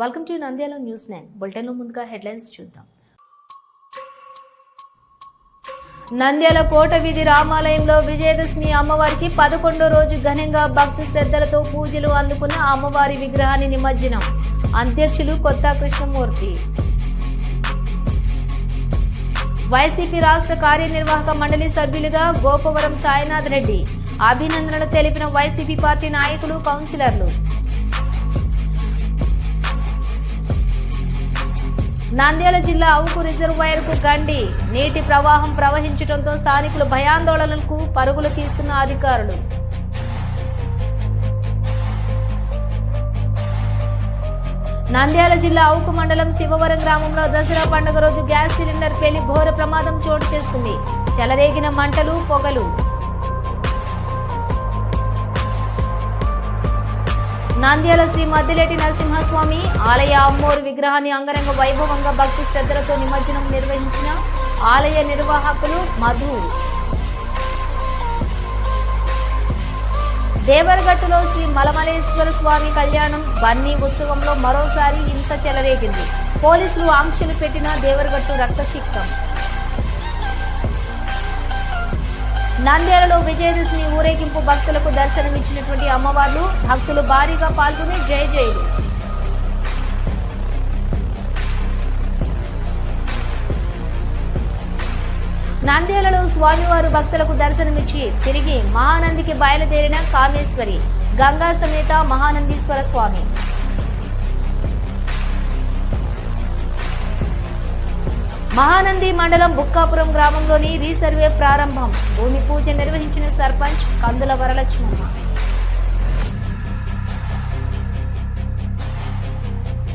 Welcome to Nandyala news nine బులెటిన్లో ముందుగా headlines చూద్దాం. నంద్యాల కోట వీధి రామాలయంలో విజయదశమి అమ్మవారికి పదకొండో రోజు ఘనంగా భక్తి శ్రద్ధలతో పూజలు అందుకున్న అమ్మవారి విగ్రహాన్ని నిమజ్జనం. అధ్యక్షులు కొత్త కృష్ణమూర్తి. వైసీపీ రాష్ట్ర కార్యనిర్వాహక మండలి సభ్యులుగా గోపవరం సాయినాథ్ రెడ్డి. అభినందనలు తెలిపిన వైసీపీ పార్టీ నాయకులు కౌన్సిలర్లు. నంద్యాల జిల్లా అవుకు రిజర్వాయర్కు గండి. నీటి ప్రవాహం ప్రవహించడంతో స్థానికులు భయాందోళనలకు పరుగులు తీస్తున్న అధికారులు. నంద్యాల జిల్లా అవుకు మండలం శివవరం గ్రామంలో దసరా పండుగ రోజు గ్యాస్ సిలిండర్ పేలి ఘోర ప్రమాదం చోటు చేసుకుంది. చెలరేగిన మంటలు పొగలు. నంద్యాల శ్రీ మద్దిలేటి నరసింహస్వామి ఆలయ అమ్మోరు విగ్రహాన్ని అంగరంగ వైభవంగా భక్తి శ్రద్ధలతో నిమజ్జనం నిర్వహించిన ఆలయ నిర్వాహకులు మధు. దేవరగట్టులో శ్రీ మలమలేశ్వర స్వామి కళ్యాణం బన్నీ ఉత్సవంలో మరోసారి హింస చెలరేగింది. పోలీసులు ఆంక్షలు పెట్టిన దేవరగట్టు రక్తసిక్తం. నంద్యాలలో విజయదశమి ఊరేగింపు భక్తులకు దర్శనమిచ్చినటువంటి అమ్మవార్లు భక్తులు భారీగా పాల్గొని జయ జయలు. నంద్యాలలో స్వామివారు భక్తులకు దర్శనమిచ్చి తిరిగి మహానందికి బయలుదేరిన కామేశ్వరి గంగా సమేత మహానందీశ్వర స్వామి. మహానంది మండలం బుక్కాపురం గ్రామంలోని రీసర్వే ప్రారంభం. భూమి పూజ నిర్వహించిన సర్పంచ్ కందుల వరలక్ష్మమ్మ.